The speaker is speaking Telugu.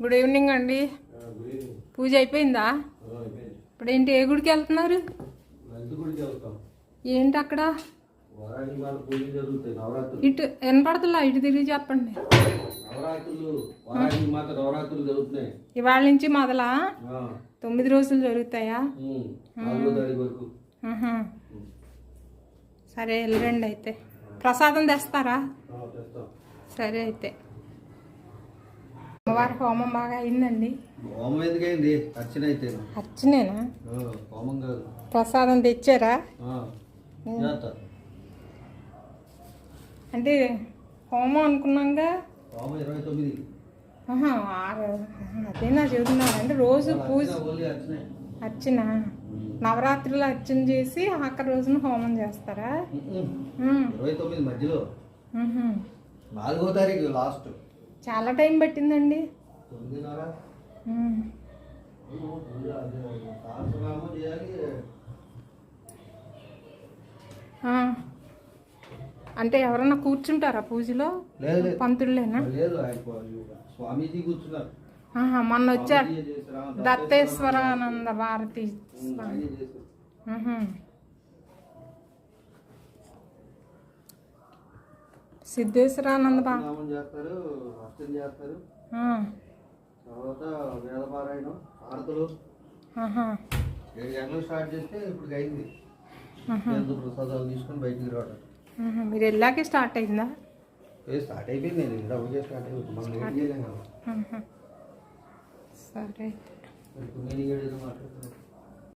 గుడ్ ఈవినింగ్ అండి. పూజ అయిపోయిందా? ఇప్పుడు ఏంటి ఏ గుడికి వెళ్తున్నారు? ఏంటి అక్కడ? ఇటు వినపడతలా? ఇటు తిరిగి చెప్పండి. ఇవాళ నుంచి మొదలా? తొమ్మిది రోజులు జరుగుతాయా. సరే వెళ్ళరండి అయితే. ప్రసాదం తెస్తారా? సరే అయితే. అమ్మవారి హోమం బాగా అయిందండి. హోమం ఎందుకైంది అర్చన అయితే. అచ్చినేనా ఆ, హోమం కాదు. ప్రసాదం తెచ్చారా? అంటే హోమం అనుకున్నాగా? హోమం ఇరవై తొమ్మిది. ఆరు. అదేనా చెబుతున్నాను. అంటే రోజు పూజ అర్చన నవరాత్రులు అర్చన చేసి ఆఖరి రోజున హోమం చేస్తారా? ఇరవై తొమ్మిది మధ్యలో. నాలుగో తారీఖు లాస్ట్. చాలా టైం పట్టిందండి. అంటే ఎవరన్నా కూర్చుంటారా పూజలో? పంతుళ్ళేనా స్వామీజీ కూర్చున్నారు. మొన్న వచ్చారు? దత్తేశ్వరానంద భారతి సిద్ధేశ్వరానంద చేస్తారు అర్చన చేస్తారు. తర్వాత వేదపారాయణం ఆరతులు ఆహా, ఏడు స్టార్ట్ చేస్తే ఇప్పుడు అయింది. ప్రసాదాలు తీసుకొని బయటికి రావడం. మీరు వెళ్ళాకే స్టార్ట్ అయిందా? స్టార్ట్ అయిపోయింది. నేను ఇక్కడ ఒకటే స్టార్ట్ అయిపోతుంది మనం ఏం చేయలేం కదా. ఆహా. సరే.